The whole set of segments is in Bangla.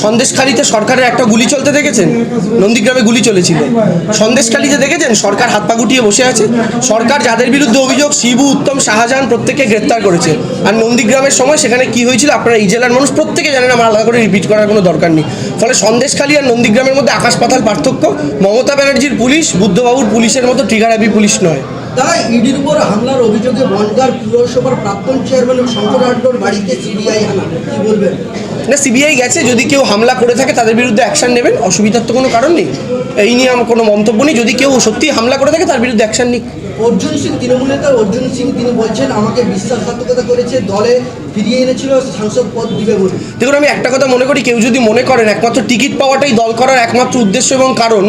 সন্দেশখালীতে সরকারের একটা গুলি চলতে দেখেছেন? নন্দীগ্রামে গুলি চলেছিল। সন্দেশখালীতে দেখেছেন? সরকার হাত পা গুটিয়ে বসে আছে। সরকার যাদের বিরুদ্ধে অভিযোগ, শিবু, উত্তম, শাহজাহান প্রত্যেককে গ্রেপ্তার করেছে। আর নন্দীগ্রামের সময় সেখানে কি হয়েছিল আপনারা এই জেলার মানুষ প্রত্যেকে জানেন, আমার আলাদা করে রিপিট করার কোনো দরকার নেই। ফলে সন্দেশখালী আর নন্দীগ্রামের মধ্যে আকাশ পাতাল পার্থক্য। মমতা ব্যানার্জির পুলিশ, বুদ্ধবাবুর পুলিশের মতো ট্রিগারাবি পুলিশ নয়। তারা ইডির উপর হামলার অভিযোগে বনগার পুরসভার প্রাক্তন চেয়ারম্যান শঙ্কর বাড়িতে সিবিআই হানা। কি বলবেন? না সিবিআই গেছে যদি কেউ হামলা করে থাকে তাদের বিরুদ্ধে অ্যাকশান নেবেন। অসুবিধার তো কোনো কারণ নেই। এই নিয়ে আমার কোনো মন্তব্য নেই। যদি কেউ সত্যি হামলা করে থাকে তার বিরুদ্ধে অ্যাকশান নিক। অর্জুন সিং তৃণমূল নেতা অর্জুন সিং তিনি বলছেন আমাকে বিশ্বাসঘাতকতা করেছে দলে ফিরিয়ে এনেছিল সাংসদ পদ দিবে বলে। দেখুন আমি একটা কথা মনে করি কেউ যদি মনে করেন একমাত্র টিকিট পাওয়াটাই দল করার একমাত্র উদ্দেশ্য এবং কারণ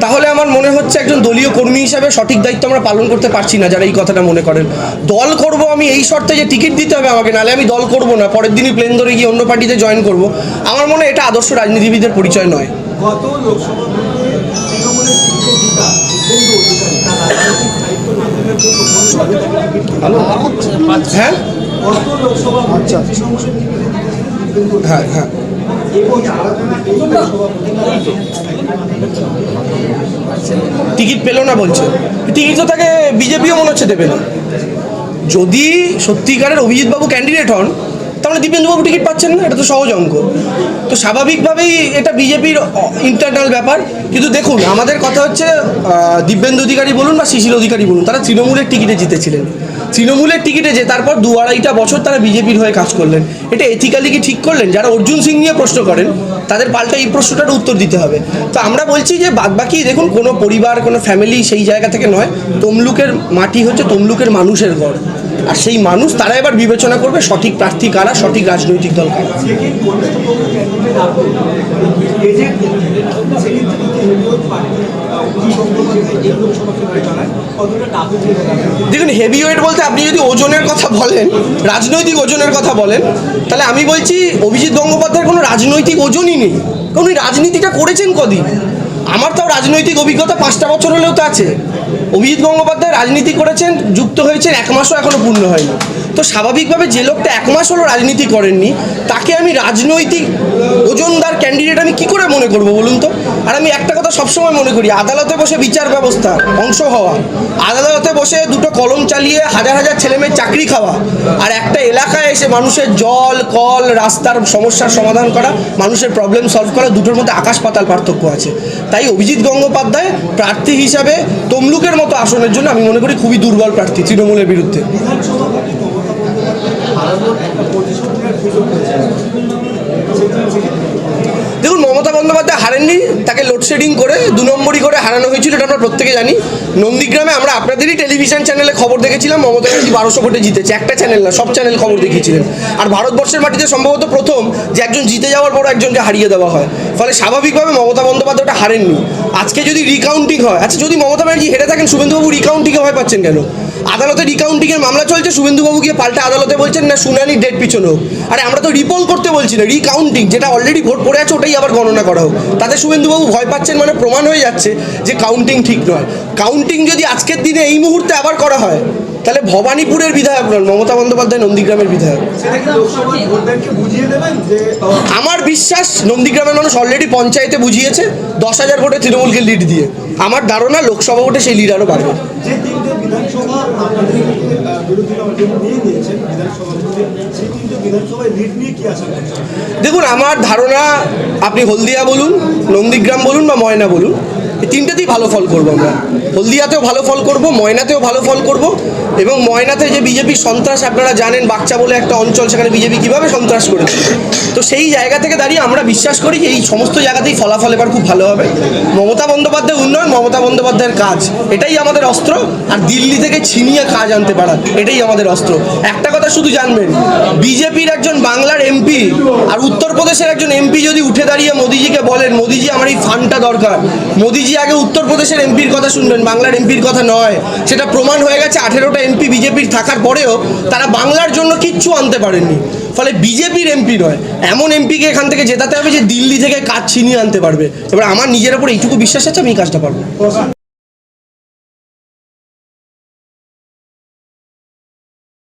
তাহলে আমার মনে হচ্ছে একজন দলীয় কর্মী হিসাবে সঠিক দায়িত্ব আমরা পালন করতে পারছি না যারা এই কথাটা মনে করেন। দল করব আমি এই শর্তে যে টিকিট দিতে হবে আমাকে নাহলে আমি দল করব না পরের দিনই প্লেন ধরে গিয়ে অন্য পার্টিতে জয়েন করব। আমার মনে হয় এটা আদর্শ রাজনীতিবিদের পরিচয় নয়। গত লোকসভা হ্যাঁ? জিতেছেন শুভেন্দু হ্যাঁ হ্যাঁ। টিকিট পেল না বলছে। টিকিট তো তাকে বিজেপিও মনে হচ্ছে দেবে না। যদি সত্যিকারের অভিজিৎবাবু ক্যান্ডিডেট হন, তাহলে দীপেন্দুবাবু টিকিট পাচ্ছেন না, এটা তো সহজ অঙ্ক। তো স্বাভাবিকভাবেই এটা বিজেপির ইন্টারনাল ব্যাপার। কিন্তু দেখুন, আমাদের কথা হচ্ছে দিব্যেন্দু অধিকারী বলুন বা শিশির অধিকারী বলুন, তারা তৃণমূলের টিকিটে জিতেছিলেন। তৃণমূলের টিকিটে যে তারপর দু আড়াইটা বছর তারা বিজেপির হয়ে কাজ করলেন। এটা এথিক্যালি কি ঠিক করলেন? যারা অর্জুন সিং নিয়ে প্রশ্ন করেন তাদের পাল্টা এই প্রশ্নটার উত্তর দিতে হবে। তো আমরা বলছি যে বাদবাকি দেখুন, কোনো পরিবার, কোনো ফ্যামিলি সেই জায়গা থেকে নয়, তমলুকের মাটি হচ্ছে তমলুকের মানুষের ঘর। আর সেই মানুষ, তারা এবার বিবেচনা করবে সঠিক প্রার্থী কারা, সঠিক রাজনৈতিক দল কারা। দেখুন হেভি ওয়েট বলতে আপনি যদি ওজনের কথা বলেন, রাজনৈতিক ওজনের কথা বলেন, তাহলে আমি বলছি অভিজিৎ গঙ্গোপাধ্যায়ের কোনো রাজনৈতিক ওজনই নেই। উনি রাজনীতিটা করেছেন কদিন। আমার তাও রাজনৈতিক অভিজ্ঞতা পাঁচটা বছর হলেও তো আছে। অভিজিৎ গঙ্গোপাধ্যায় রাজনীতি করেছেন, যুক্ত হয়েছেন, এক মাসও এখনও পূর্ণ হয়নি। তো স্বাভাবিকভাবে যে লোকটা এক মাস হলো রাজনীতি করেননি, তাকে আমি রাজনৈতিক ওজনদার ক্যান্ডিডেট আমি কি করে মনে করব বলুন তো? আর আমি একটা কথা সবসময় মনে করি, আদালতে বসে বিচার ব্যবস্থা, অংশ হওয়া। আদালতে বসে দুটো কলম চালিয়ে হাজার হাজার ছেলেমেয়ের চাকরি খাওয়া, আর একটা এলাকায় এসে মানুষের জল, কল, রাস্তার সমস্যার সমাধান করা, মানুষের প্রবলেম সলভ করা, দুটোর মধ্যে আকাশ পাতাল পার্থক্য আছে। তাই অভিজিৎ গঙ্গোপাধ্যায় প্রার্থী হিসাবে তমলুকের মতো আসনের জন্য আমি মনে করি খুবই দুর্বল প্রার্থী তৃণমূলের বিরুদ্ধে বিধানসভা ভোটে মমতা বন্দ্যোপাধ্যায় হারানোর একটা পজিশন নেওয়ার সুযোগ পেয়েছে সেখানে সেক্ষেত্রে দেখুন মমতা বন্দ্যোপাধ্যায় হারেননি তাকে লোডশেডিং করে দু নম্বরই করে হারানো হয়েছিল, এটা আমরা প্রত্যেকে জানি। নন্দীগ্রামে আমরা আপনাদেরই টেলিভিশন চ্যানেলে খবর দেখেছিলাম, মমতা ব্যানার্জি বারোশো ভোটে জিতেছে। একটা চ্যানেল না, সব চ্যানেল খবর দেখিয়েছিলেন। আর ভারতবর্ষের মাটিতে সম্ভবত প্রথম যে একজন জিতে যাওয়ার পর একজনকে হারিয়ে দেওয়া হয়। ফলে স্বাভাবিকভাবে মমতা বন্দ্যোপাধ্যায়টা হারেননি। আজকে যদি রিকাউন্টিং হয় আচ্ছা যদি মমতা ব্যানার্জি হেরে থাকেন, শুভেন্দুবাবু রিকাউন্টিংয়ে ভয় পাচ্ছেন কেন? আদালতে রিকাউন্টিংয়ের মামলা চলছে, শুভেন্দুবাবু গিয়ে পাল্টা আদালতে বলছেন, না, শুনানি ডেট পিছনে হোক। আরে, আমরা তো রিপোল করতে বলছি না রিকাউন্টিং যেটা অলরেডি ভোট পড়ে আছে, ওটাই আবার গণনা করা হোক। তাতে শুভেন্দুবাবু ভয় পাচ্ছেন মানে প্রমাণ হয়ে যাচ্ছে যে কাউন্টিং ঠিক নয়। কাউন্টিং যদি আজকের দিনে এই মুহূর্তে আবার করা হয়, তাহলে ভবানীপুরের বিধায়ক নন, মমতা বন্দ্যোপাধ্যায় নন্দীগ্রামের বিধায়ক। আমার বিশ্বাস, নন্দীগ্রামের মানুষ অলরেডি পঞ্চায়েতে বুঝিয়েছে, দশ হাজার ভোটে তৃণমূলকে লিড দিয়ে। আমার ধারণা, লোকসভা ভোটে সেই লিড আরও বাড়বে। বিধানসভা আপনাদের আহ, বিরোধী দল নিয়ে বিধানসভা সেই কিন্তু বিধানসভায় লিড নিয়ে কি আশা দেখুন আমার ধারণা আপনি হলদিয়া বলুন নন্দীগ্রাম বলুন বা ময়না বলুন এই তিনটেতেই ভালো ফল করব আমরা। হলদিয়াতেও ভালো ফল করব, ময়নাতেও ভালো ফল করব এবং ময়নাতে যে বিজেপি সন্ত্রাস, আপনারা জানেন বাচ্চা বলে একটা অঞ্চল, সেখানে বিজেপি কীভাবে সন্ত্রাস করেছে। তো সেই জায়গা থেকে দাঁড়িয়ে আমরা বিশ্বাস করি এই সমস্ত জায়গাতেই ফলাফল এবার খুব ভালো হবে। মমতা বন্দ্যোপাধ্যায় উন্নয়ন, মমতা বন্দ্যোপাধ্যায়ের কাজ, এটাই আমাদের অস্ত্র। আর দিল্লি থেকে ছিনিয়ে কাজ আনতে পারা এটাই আমাদের অস্ত্র। একটা কথা শুধু জানবেন, বিজেপির একজন বাংলার এমপি আর উত্তরপ্রদেশের একজন এমপি যদি উঠে দাঁড়িয়ে মোদিজিকে বলেন, মোদিজি, আমার এই ফান্ডটা দরকার। মোদিজি আগে উত্তরপ্রদেশের এমপির কথা শুনবেন? বাংলার এমপির কথা নয়। সেটা প্রমাণ হয়ে গেছে আঠেরোটা এমপি বিজেপির থাকার পরেও তারা বাংলার জন্য কিচ্ছু আনতে পারেননি। ফলে বিজেপির এমপি নয়, এমন এমপিকে এখান থেকে জেতাতে হবে যে দিল্লি থেকে কাজ ছিনিয়ে আনতে পারবে। এবার আমার নিজের উপর এইটুকু বিশ্বাস আছে, আমি এই কাজটা পারব।